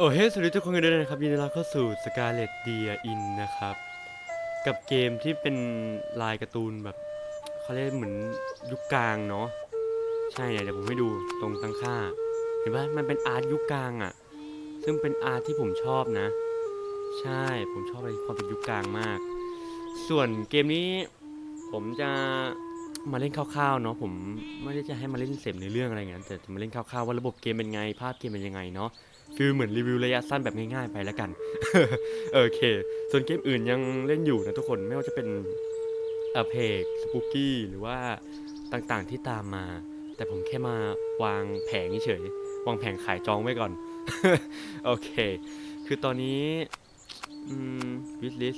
โอ้เฮ้สวัสดีทุกคนกันด้วยนะครับยินดีต้อนรับเข้าสู่ Scarlet Deer In นะครับ กับเกมที่เป็นลายการ์ตูนแบบเขาเรียกเหมือนยุคกลางเนาะใช่เนี่ยเดี๋ยวผมให้ดูตรงตั้งค่า เห็นปะมันเป็นอาร์ตยุคกลางอะ่ะ ซึ่งเป็นอาร์ตที่ผมชอบนะ ใช่ผมชอบอะไรความเป็นยุคกลางมาก ส่วนเกมนี้ผมจะมาเล่นคร่าวๆเนาะผมไม่ได้จะให้มาเล่นเสพในเรื่องอะไรเงี้ยแต่จะมาเล่นคร่าวๆว่าระบบเกมเป็นไงภาพเกมเป็นยังไงเนาะ ฟิลเหมือนรีวิวระยะสั้นแบบง่ายๆไปแล้วกัน โอเค ส่วนเกมอื่นยังเล่นอยู่นะทุกคนไม่ว่าจะเป็นอเพกสปูกี้หรือว่าต่างๆที่ตามมา แต่ผมแค่มาวางแผงเฉยๆวางแผงขายจองไว้ก่อน โอเค คือตอนนี้อืมวิสลิส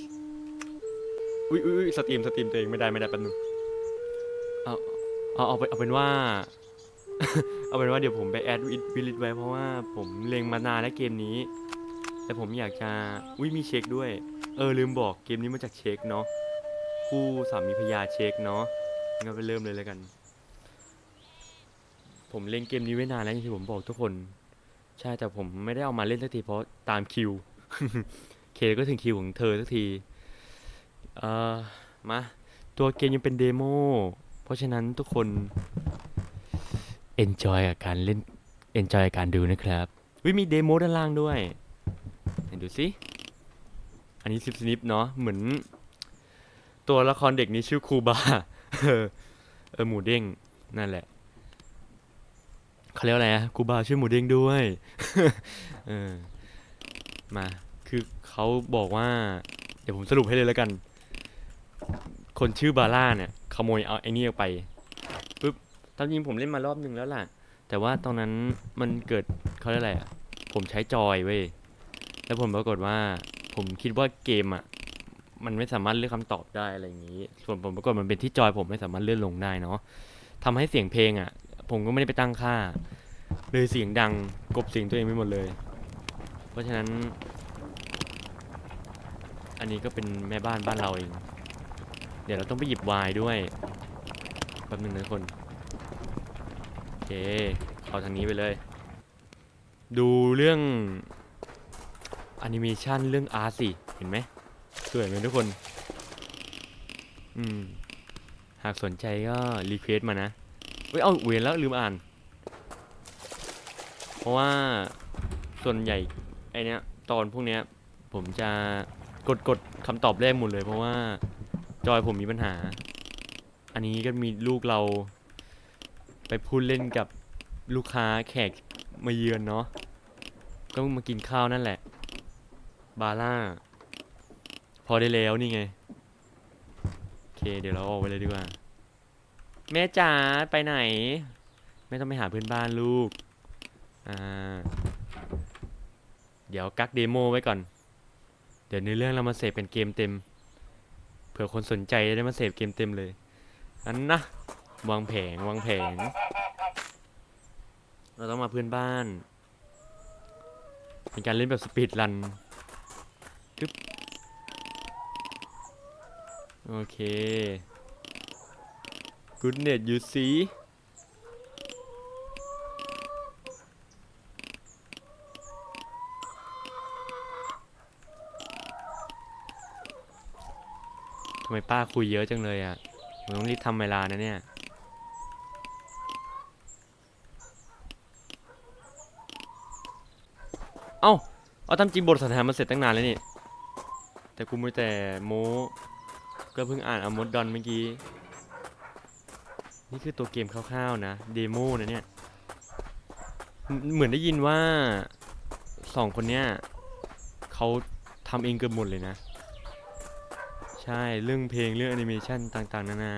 อุ้ยอุ้ยอุ๊ยสตรีมสตรีมตัวเองไม่ได้ไม่ได้แป๊บนึงเอาเอาเอาไปเอาเป็นว่า เอาเป็นว่าเดี๋ยวผมไปแอดวิลิตไว้เพราะว่าผมเล็งมานานแล้วเกมนี้ แต่ผมอยากจะอุ้ยมีเช็คด้วย เออลืมบอกเกมนี้มาจากเช็คเนาะคู่สามีพญาเช็คเนาะงั้นไปเริ่มเลยแล้วกัน ผมเล่นเกมนี้ไว้นานแล้วอย่างที่ผมบอกทุกคน ใช่แต่ผมไม่ได้เอามาเล่นสักทีเพราะตามคิว เคก็ถึงคิวของเธอสักที เอ่อมาตัวเกมยังเป็นเดโมเพราะฉะนั้นทุกคน enjoy กับการเล่น enjoy กับการดูนะครับวิมีเดโมด้านล่างด้วยไหนดูสิอันนี้ซิปสนิปเนาะเหมือน ตัวละครเด็กนี้ชื่อคูบาเออหมูเด้งนั่นแหละเขาเรียกว่าอะไรอะคูบาชื่อหมูเด้งด้วยเออมาคือเขาบอกว่า เดี๋ยวผมสรุปให้เลยแล้วกัน คนชื่อบาร่าเนี่ยขโมยเอาไอ้นี่ออกไป ตามจริงผมเล่นมารอบหนึ่งแล้วล่ะ แต่ว่าตอนนั้นมันเกิดเขาเรียกอะไรอะ ผมใช้จอยเว้ย แล้วผมปรากฏว่า ผมคิดว่าเกมอะ มันไม่สามารถเลือกคำตอบได้อะไรอย่างนี้ ส่วนผมปรากฏมันเป็นที่จอยผมไม่สามารถเลื่อนลงได้เนาะทำให้เสียงเพลงอะ ผมก็ไม่ได้ไปตั้งค่า เลยเสียงดังกบเสียงตัวเองไปหมดเลย เพราะฉะนั้น อันนี้ก็เป็นแม่บ้านบ้านเราเอง เดี๋ยวเราต้องไปหยิบวน์ด้วยแป๊บนึงนะคน เคเข้าทางนี้ไปเลย ดูเรื่องแอนิเมชันเรื่องอาร์สิ เห็นไหมสวยไหมทุกคน อืม หากสนใจก็ รีเควสมานะ เฮ้ย เอาเวนแล้ว ลืมอ่าน เพราะว่าส่วนใหญ่ ไอเนี้ย ตอนพวกเนี้ย ผมจะกดกดคำตอบแรกหมดเลย เพราะว่า จอยผมมีปัญหา อันนี้ก็มีลูกเรา ไปพูดเล่นกับลูกค้าแขกมาเยือนเนาะก็มากินข้าวนั่นแหละ บาร่า พอได้แล้วนี่ไง โอเค เดี๋ยวเราออกไปเลยดีกว่า แม่จ๋าไปไหน ไม่ต้องไปหาเพื่อนบ้านลูก อ่า เดี๋ยวกักเดโมไว้ก่อน เดี๋ยวในเรื่องเรามาเสพเป็นเกมเต็ม เผื่อคนสนใจจะได้มาเสพเกมเต็มเลย อันนะ วางแผงวางแผง เราต้องมาเพื่อนบ้าน เป็นการเล่นแบบสปีดรันทึบโอเค goodness you see ทำไมป้าคุยเยอะจังเลยอะ ผมต้องรีบทำเวลานะเนี่ย เอ้า เอาตามจริงบทสนทนามันเสร็จตั้งนานแล้วนี่ แต่กูไม่แต่โมก็เพิ่งอ่านอมดดอนเมื่อกี้ นี่คือตัวเกมคร่าวๆนะ เดโมนะเนี่ย เหมือนเหมือนได้ยินว่าสองคนเนี้ยเขาทำเองเกือบหมดเลยนะ ใช่เรื่องเพลงเรื่องแอนิเมชันต่างๆ นานา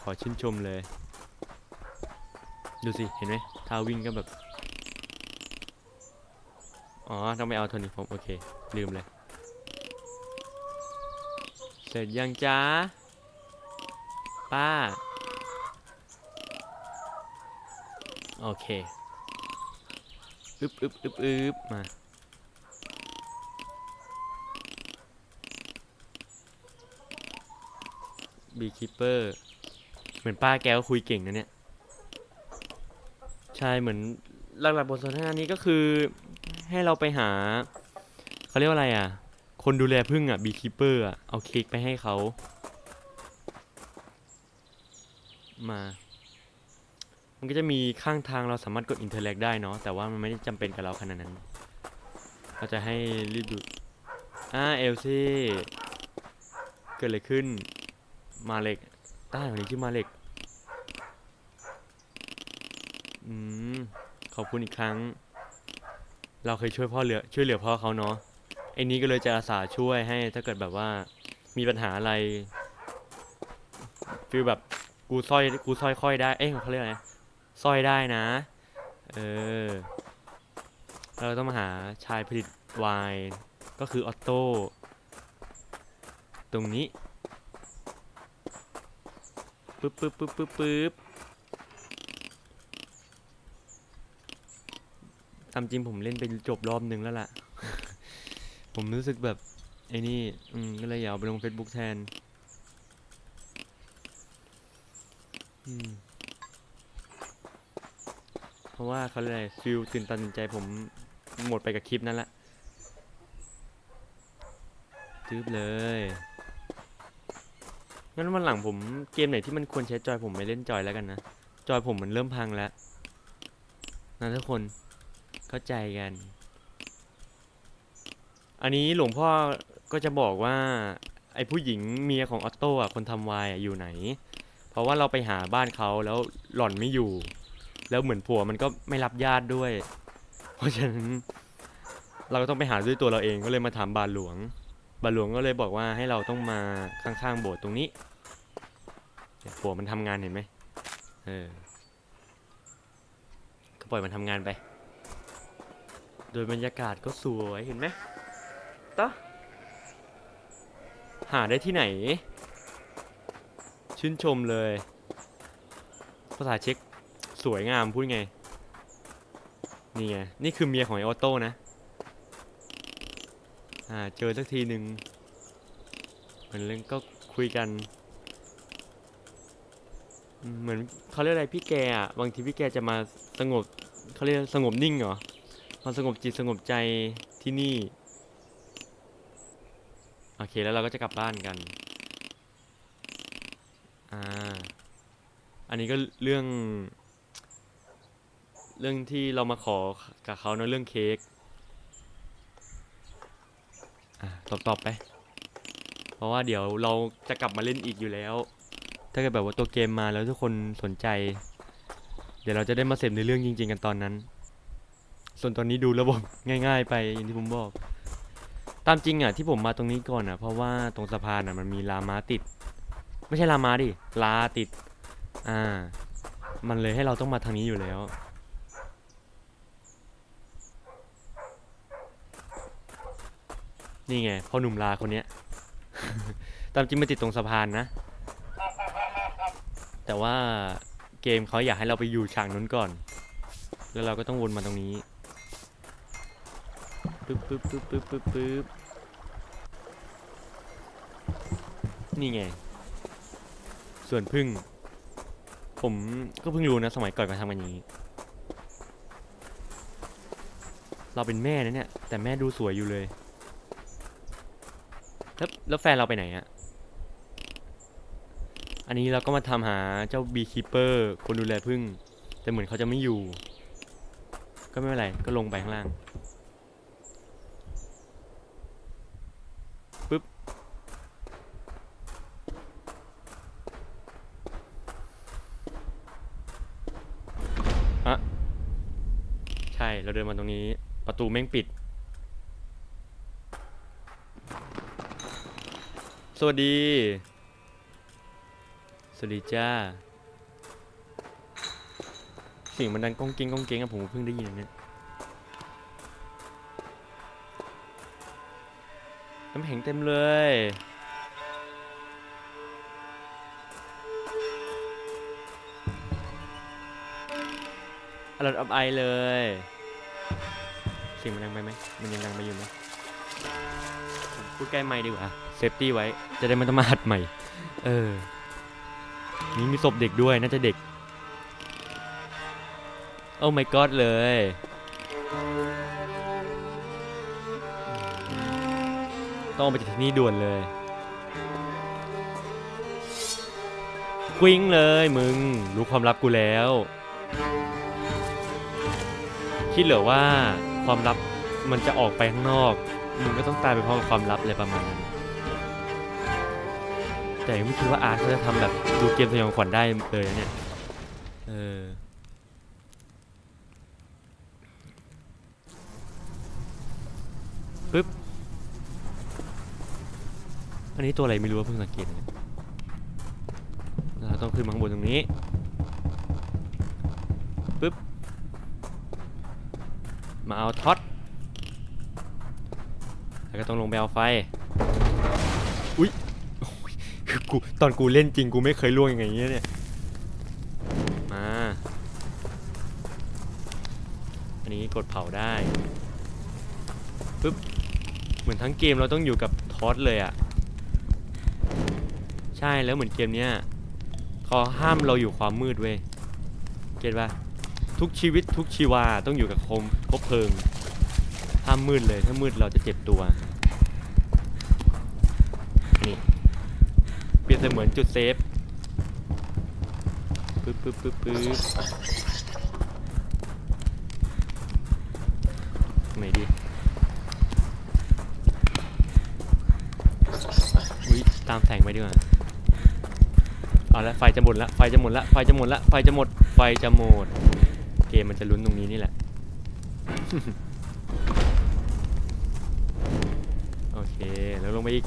ขอชื่นชมเลย ดูสิ เห็นไหมท่าวิ่งก็แบบ อ๋อ ต้องไปเอาโทนี่ผมโอเค ลืมเลย เสร็จยังจ้า ป้า โอเคอึบอึบอึบอึบมา บีคิปเปอร์ เหมือนป้าแกก็คุยเก่งนะเนี่ย ใช่ เหมือนหลักๆบทสนทนานี้ก็คือ ให้เราไปหาเขาเรียกว่าอะไรอะ คนดูแลพึ่งอะบีคีเปอร์อะเอาเค้กไปให้เขามา มันก็จะมีข้างทางเราสามารถกดอินเทอร์แลกได้เนาะแต่ว่ามันไม่ได้จำเป็นกับเราขนาดนั้นเราจะให้รีบดูอ่าเอลซี่เกิดอะไรขึ้น มาเล็กใต้คนนี้ชื่อมาเล็กอืมขอบคุณอีกครั้ง เราเคยช่วยพ่อเหลือช่วยเหลือพ่อเขาเนาะไอ้นี้ก็เลยจะอาสาช่วยให้ถ้าเกิดแบบว่ามีปัญหาอะไรฟีลแบบกูสร้อยกูสร้อยค่อยได้เอ้ยเขาเรียกอะไรสร้อยได้นะเออเราต้องมาหาชายผลิตวน์ก็คือออตโต้ตรงนี้ปึ๊บปึ๊บปึ๊บปึ๊บปึ๊บ ตามจริงผมเล่นไปจบรอบนึงแล้วล่ะ ผมรู้สึกแบบ ไอ้นี่อืมก็เลยอยากไปลง Facebook แทน อืม เพราะว่าเขาเรียกอะไรฟิลตื่นตันใจผมหมดไปกับคลิปนั้นละจืบเลย งั้นวันหลังผมเกมไหนที่มันควรใช้จอยผมไม่เล่นจอยแล้วกันนะ จอยผมมันเริ่มพังแล้ว นะทุกคน เข้าใจกัน อันนี้หลวงพ่อก็จะบอกว่า ไอ้ผู้หญิงเมียของออตโต้อะคนทำวายอะอยู่ไหน เพราะว่าเราไปหาบ้านเขาแล้วหล่อนไม่อยู่ แล้วเหมือนผัวมันก็ไม่รับญาติด้วย เพราะฉะนั้นเราก็ต้องไปหาด้วยตัวเราเองก็เลยมาถามบาหลวง บาหลวงก็เลยบอกว่าให้เราต้องมาข้างๆโบสถ์ตรงนี้ผัวมันทำงานเห็นไหมเออก็ปล่อยมันทำงานไป โดยบรรยากาศก็สวยเห็นไหมตะหาได้ที่ไหน ชื่นชมเลย ภาษาเช็คสวยงามพูดไง นี่ไง นี่คือเมียของไอออโต้นะ อ่า เจอสักทีหนึ่งเหมือนเล่นก็คุยกัน เหมือนเขาเรียกอะไรพี่แกอะ บางทีพี่แกจะมาสงบเขาเรียกสงบนิ่งเหรอ มาสงบจิตสงบใจที่นี่ โอเคแล้วเราก็จะกลับบ้านกัน อ่า อันนี้ก็เรื่อง เรื่องที่เรามาขอกับเขาเนะเรื่องเค้ก อะตอบตอบไป เพราะว่าเดี๋ยวเราจะกลับมาเล่นอีกอยู่แล้ว ถ้าเกิดแบบว่าตัวเกมมาแล้วทุกคนสนใจ เดี๋ยวเราจะได้มาเสพในเรื่องจริง ๆ กันตอนนั้น ส่วนตอนนี้ดูระบบ ง่าย ๆ ไปอย่างที่ผมบอก ตามจริงอะที่ผมมาตรงนี้ก่อนอะเพราะว่าตรงสะพานอะมันมีลาม้าติด ไม่ใช่ลาม้าดิลาติด อ่า มันเลยให้เราต้องมาทางนี้อยู่แล้วนี่ไงพ่อหนุ่มลาคนเนี้ย ตามจริงมันติดตรงสะพานนะ แต่ว่าเกมเขาอยากให้เราไปอยู่ฉากนู้นก่อน แล้วเราก็ต้องวนมาตรงนี้ ปึ๊บปึ๊บปึ๊บปึ๊บปึ๊บปึ๊บนี่ไง ส่วนพึ่ง ผมก็เพิ่งรู้นะ สมัยก่อนก็ทำกันอย่างนี้ เราเป็นแม่นะเนี่ย แต่แม่ดูสวยอยู่เลย แล้วแล้วแฟนเราไปไหนอะอันนี้เราก็มาทำหาเจ้าบีคีเปอร์คนดูแลพึ่ง แต่เหมือนเขาจะไม่อยู่ ก็ไม่เป็นไร ก็ลงไปข้างล่าง ปึ๊บ อะ ใช่ เราเดินมาตรงนี้ ประตูแม่งปิด สวัสดี สวัสดีจ้าเสียงมันดังก้องเก้งก้องเก้งอะผมเพิ่งได้ยินนเนี่ยน้ำแข็งเต็มเลยอร่อยอับไอเลย เสียงมันดังไปไหมมันยังดังไปอยู่ไหมผมพูดใกล้ไมค์ดีกว่าเซฟตี้ไว้ จะได้ไม่ต้องมาหัดใหม่ เออ นี่มีศพเด็กด้วยน่าจะเด็ก โอ้ my god เลยต้องออกไปจากที่นี่ด่วนเลยกวิ้งเลยมึง รู้ความลับกูแล้ว คิดเหรอว่า ความลับมันจะออกไปข้างนอกมึงก็ต้องตายไปพร้อมกับความลับเลยประมาณนั้นแต่ไม่คิดว่าอาร์ตเขาจะทำแบบดูเกมสยองขวัญได้เลยนะเนี่ยเออปึ๊บ อันนี้ตัวอะไรไม่รู้ว่าเพิ่งสังเกตนะเราต้องขึ้นมาข้างบนตรงนี้ ปึ๊บ มาเอาท็อตแล้วก็ต้องลงไปเอาไฟ อุ๊ยโอ้ยคือกูตอนกูเล่นจริงกูไม่เคยล่วงอย่างเงี้ยเนี่ย มา อันนี้กดเผาได้ปึ๊บ เหมือนทั้งเกมเราต้องอยู่กับท็อสเลยอะ่ะ ใช่แล้วเหมือนเกมเนี้ยเขาห้ามเราอยู่ความมืดเว้ย เก็ตปะทุกชีวิตทุกชีวาต้องอยู่กับโคม คบเพลิงห้ามมืดเลยถ้ามืดเราจะเจ็บตัวนี่เปรียบเสมือนจุดเซฟปึ๊บปึ๊บปึ๊บปึ๊บไหนดีอุ้ยตามแสงไปดีกว่าเอาละไฟจะหมดละไฟจะหมดละไฟจะหมดละไฟจะหมดไฟจะหมดเกมมันจะลุ้นตรงนี้นี่แหละ โอเค แล้วลงไปอีก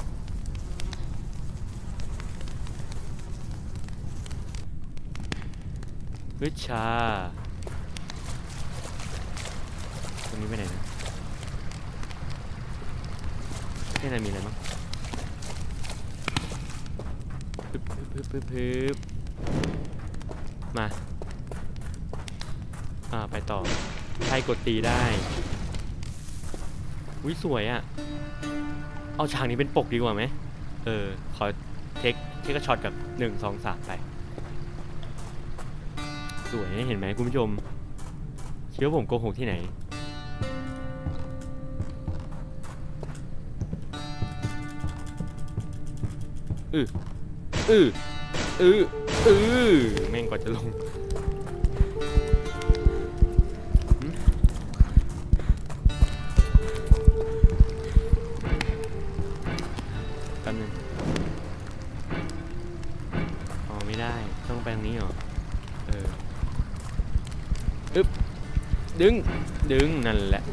วิชา ตรงนี้ไปไหนนะที่ไหนมีอะไรมั้งปึ๊บปึ๊บปึ๊บปึ๊บปึ๊บมา อ่า ไปต่อ ใช่กดตีได้วิสวยอะ่ะ เอาฉากนี้เป็นปกดีกว่าไหม เออ ขอเทคเทคช็อตกับหนึ่งสองสามไป สวยเห็นไหมคุณผู้ชม เชื่อผมโกหกที่ไหน อืออืออืออือแม่งกว่าจะลง ไม่ได้ ต้องไปทางนี้เหรอ เอออึ๊บ ดึง ดึง นั่นแหละ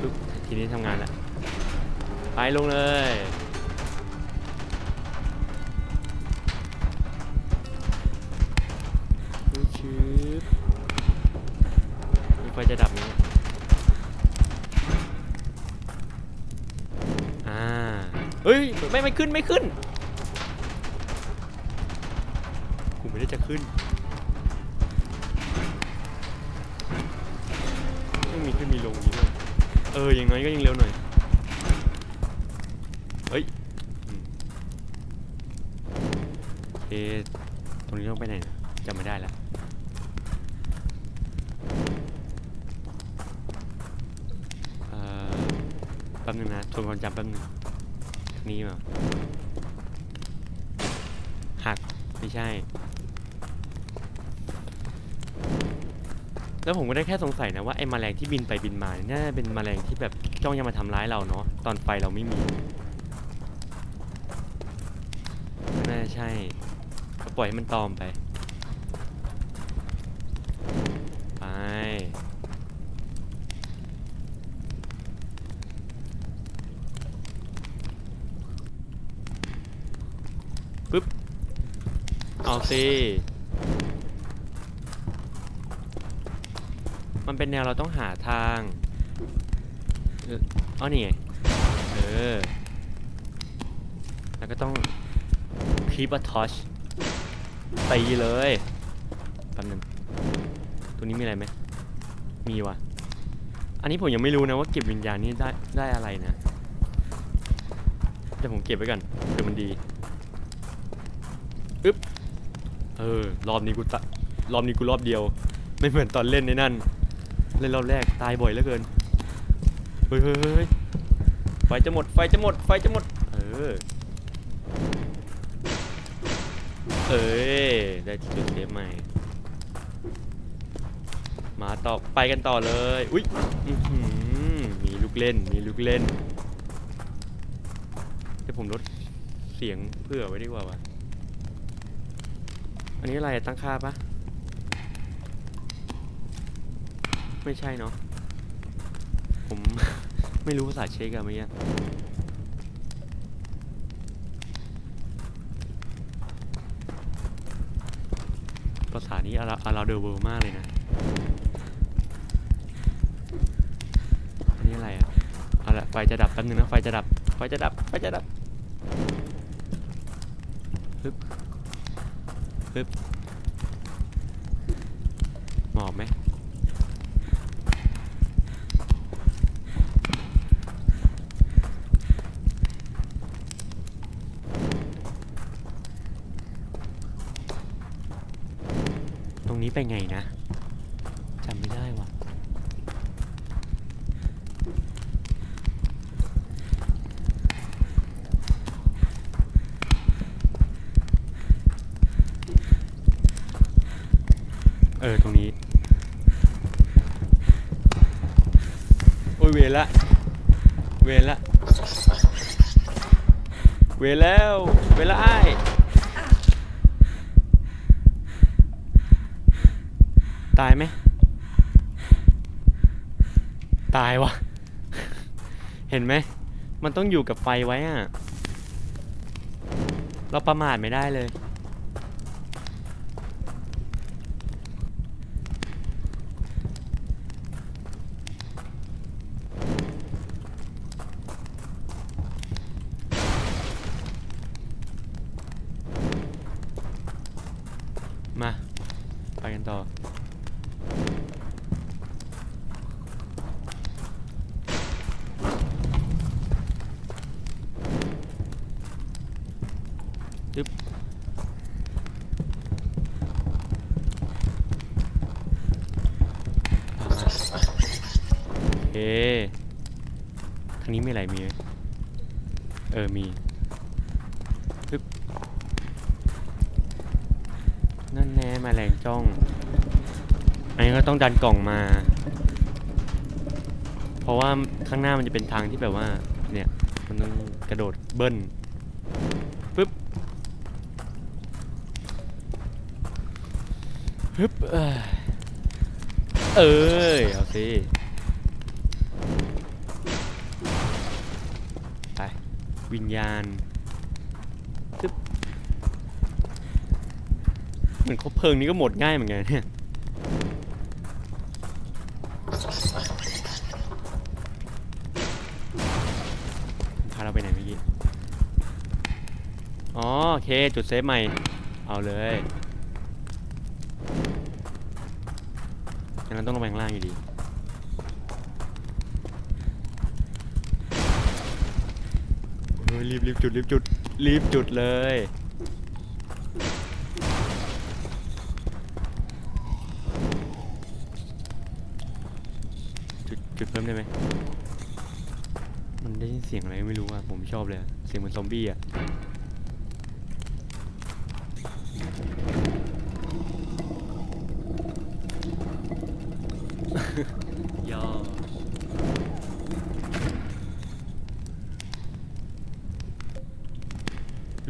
ปึ๊บ ทีนี้ทำงานแล้วไปลงเลยชืบไฟจะดับนี่อ่า เฮ้ย ไม่ ไม่ขึ้น ไม่ขึ้น กูไม่ได้จะ ขึ้นไม่มีขึ้นมีลงอย่างนี้ด้วยเออ อย่างน้อยก็ยังเร็วหน่อย เฮ้ยอืมโอตรงนี้ต้องไปไหนนะจำไม่ได้แล้วแป๊บนึงนะทวนความจำแป๊บนึงทางนี้มาหักไม่ใช่ แล้วผมก็ได้แค่สงสัยนะว่าไอ้แมลงที่บินไปบินมาเนี่ยน่าจะเป็นแมลงที่แบบจ้องจะมาทำร้ายเราเนาะตอนไฟเราไม่มีน่าจะใช่ก็ปล่อยให้มันตอมไป ไป ปึ๊บ เอาสิ มันเป็นแนวเราต้องหาทางเอ,อ๋อนี่ไงเออ แล้วก็ต้อง keep a touch ตีเลยแป๊บนึงตัวนี้มีอะไรไหมมีวะอันนี้ผมยังไม่รู้นะว่าเก็บวิญญาณนี่ได้ได้อะไรนะแต่ผมเก็บไว้ก่อนเผื่อมันดีอึ๊บเออรอบนี้กูตะรอบนี้กูรอบเดียว ไม่เหมือนตอนเล่นในนั่น เล่นรอบแรกตายบ่อยเหลือเกินเฮ้ยเฮ้ยเฮ้ยไฟจะหมด ไฟจะหมด ไฟจะหมด เออ เอ้ย ได้จุดเซฟใหม่ มาต่อ ไปกันต่อเลย อุ้ยมีลูกเล่น มีลูกเล่นเดี๋ยวผมลดเสียงเพื่อไว้ดีกว่าวะอันนี้อะไรตั้งค่าปะ ไม่ใช่เนาะ ผม ไม่รู้ภาษาเช็กอะเมื่อกี้ภาษานี้อาราอาราเดอร์เวิร์มากเลยนะ อันนี้อะไรอะเอาละไฟจะดับแป๊บนึงนะ ไฟจะดับ ไฟจะดับ ไฟจะดับปึ๊บปึ๊บหมอบไหม นี้ไปไงนะจำไม่ได้ว่ะเออ ตรงนี้ โอ้ยเวรละ เวรละ เวรแล้ว เวรละไอ้าย ตายไหม ตายวะ เห็นไหม มันต้องอยู่กับไฟไว้อะเราประมาทไม่ได้เลย มา ไปกันต่อ จึ๊บตามมาโอเค ทางนี้มีอะไรมีไหมเออมีปึ๊บนั่นแน่มาแรงจ้อง อันนี้ก็ต้องดันกล่องมา เพราะว่าข้างหน้ามันจะเป็นทางที่แบบว่า เนี่ย มันต้องกระโดดเบิ้ลปึ๊บฮึบเอ้ยเอ้ยเอาสิ วิญญาณเหมือนคบเพลิงนี้ก็หมดง่ายเหมือนกันเนี่ยพาเราไปไหนเมื่อกี้ อ๋อโอเค จุดเซฟใหม่ เอาเลยงั้นเราต้องลงไปข้างล่างอยู่ดี เฮ้ ยรีบรีบจุดรีบจุดรีบจุดเลย จุดจุดเพิ่มได้ไหมมันได้ยินเสียงอะไรไม่รู้อะผมชอบเลยอะเสียงเหมือนซอมบี้อะ ย่อ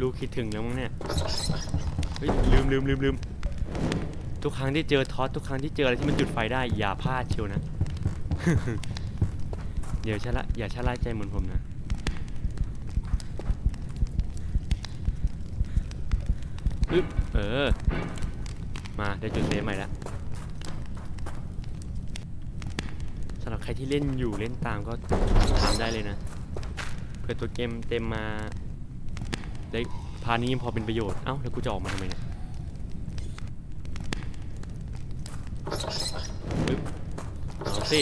ลูก คิดถึงแล้วมั้งเนี่ยเฮ้ยลืมลืมลืมลืมทุกครั้งที่เจอท็อตทุกครั้งที่เจออะไรที่มันจุดไฟได้อย่าพลาดเชียวนะเดี๋ยวชะละอย่าชะล่าใจเหมือนผมนะอึ๊บเออ มาได้จุดเซฟใหม่ล้วสำหรับใครที่เล่นอยู่เล่นตามก็ถามได้เลยนะเผื่อตัวเกมเต็มมาได้ พานี้ยังพอเป็นประโยชน์ เอ้า แล้วกูจะออกมาทำไมเนี่ยปึ๊บเอาสิ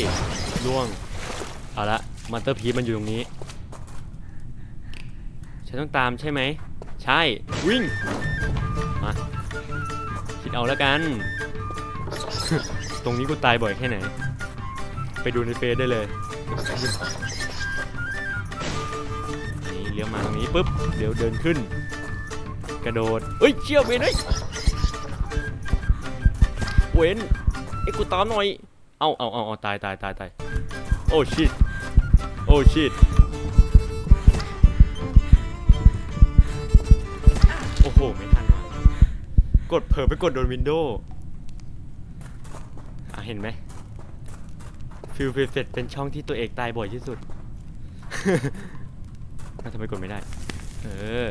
ล่วง เอาละมาสเตอร์พีมันอยู่ตรงนี้ ฉันต้องตามใช่ไหม ใช่ วิ่ง มา คิดเอาแล้วกัน ตรงนี้กูตายบ่อยแค่ไหน ไปดูในเฟซได้เลยนี่เลี้ยวมาตรงนี้ปุ๊บ เดี๋ยวเดินขึ้น กระโดดเอ้ยเชี่ยวเวนเอ้ยเวนไอ้กูตามหน่อย เอาเอาเอาเอาตายตายตายตายโอ้ชิตโอ้ชิตโอ้โห ไม่ทันว่ะกดเผลอไปกดโดนวินโดว์อะเห็นไหมฟิลเฟลเสร็จเป็นช่องที่ตัวเอกตายบ่อยที่สุด ทำไมกดไม่ได้ เออ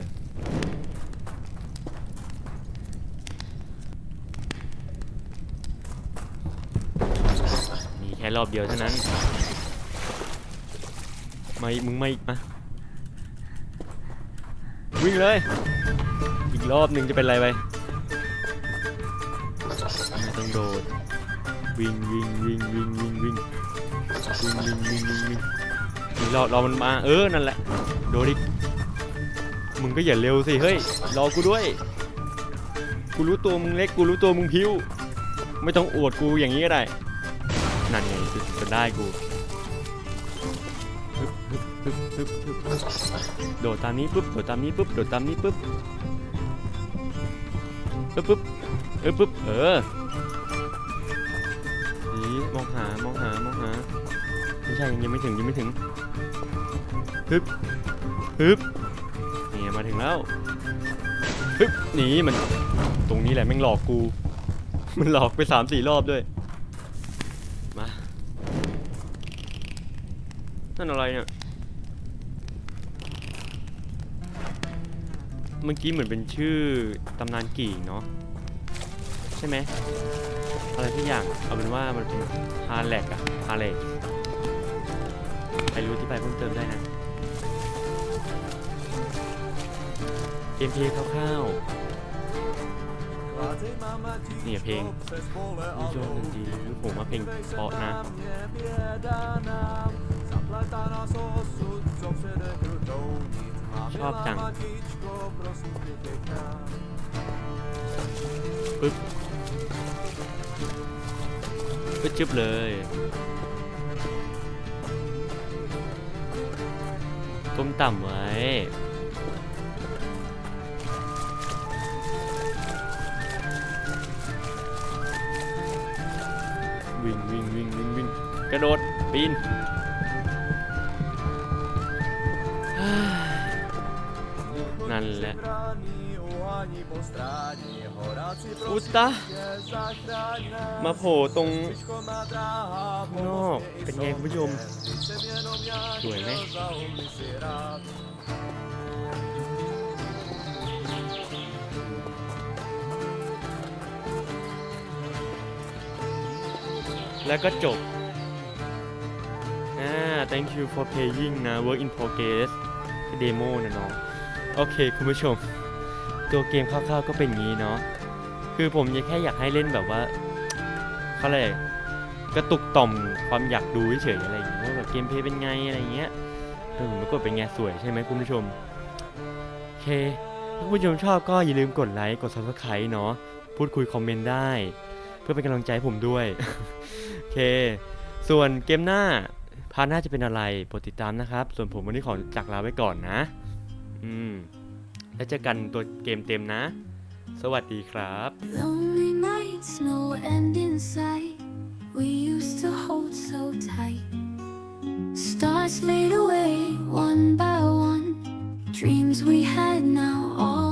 แค่รอบเดียวเท่านั้น ไม่ มึงไม่มาวิ่งเลย อีกรอบหนึ่งจะเป็นไรไปไม่ต้องโดด วิ่งวิ่งวิ่งวิ่งวิ่งวิ่งวิ่งวิ่งวิ่งวิ่งวิ่งนี่รอรอมันมา เออ นั่นแหละ โดดอีก มึงก็อย่าเร็วสิ เฮ้ย รอกูด้วย กูรู้ตัวมึงเล็ก กูรู้ตัวมึงพิ้ว ไม่ต้องอวดกูอย่างนี้ก็ได้ นั่นไงจะจะได้กูฮึบฮึบฮึบฮึบฮึบโดดตามนี้ปุ๊บโดดตามนี้ปุ๊บโดดตามนี้ปุ๊บปึ๊บปุ๊บเออปุ๊บเออนี่มองหามองหามองหาไม่ใช่ยังไม่ถึงยังไม่ถึงฮึบฮึบนี่มาถึงแล้วฮึบหนีมันตรงนี้แหละแม่งหลอกกู มันหลอกไปสามสี่รอบด้วย มา นั่นอะไรเนี่ยเมื่อกี้เหมือนเป็นชื่อตำนานกิ่เนาะใช่ไหมอะไรทุกอย่างเอาเป็นว่ามันเป็นฮาแลกอะฮาแลกใครรู้ที่ไปเพิ่มเติมได้นะเกมเพลย์คร่าวๆนี่เพลงนี่โจนดีคือผมว่าเพลงเพราะนะ ชอบจังปึ๊บปึ๊บจึบเลยก้มต่ำไว้วิ่งวิ่งวิ่งวิ่งวิ่งกระโดดปีน นั่นแหละอุตตะมาโผล่ตรงข้างนอกเป็นไงคุณผู้ชม สวยไหมแล้วก็จบอ่า thank you for playing นะ work in progress เดโมนะเนาะโอเคคุณผู้ชม ตัวเกมคร่าวๆก็เป็นงี้เนาะคือผมยังแค่อยากให้เล่นแบบว่าเขาเรียกอะไรกระตุกต่อมความอยากดูเฉยๆอะไรอย่างเงี้ยว่าแบบเกมเพย์เป็นไงอะไรเงี้ยเออมันก็เป็นไงสวยใช่ไหมคุณผู้ชมโอเคถ้าคุณผู้ชมชอบก็อย่าลืมกดไลค์กด subscribe เนาะพูดคุยคอมเมนต์ได้ เพื่อเป็นกำลังใจผมด้วยโอเค ส่วนเกมหน้า พาร์ทหน้าจะเป็นอะไรโปรดติดตามนะครับ ส่วนผมวันนี้ขอจากลาไว้ก่อนนะ อืม แล้วเจอกันตัวเกมเต็มนะ สวัสดีครับ Lonely nights, no end in sight. We used to hold so tight. Stars fade away one by one. Dreams we had now all.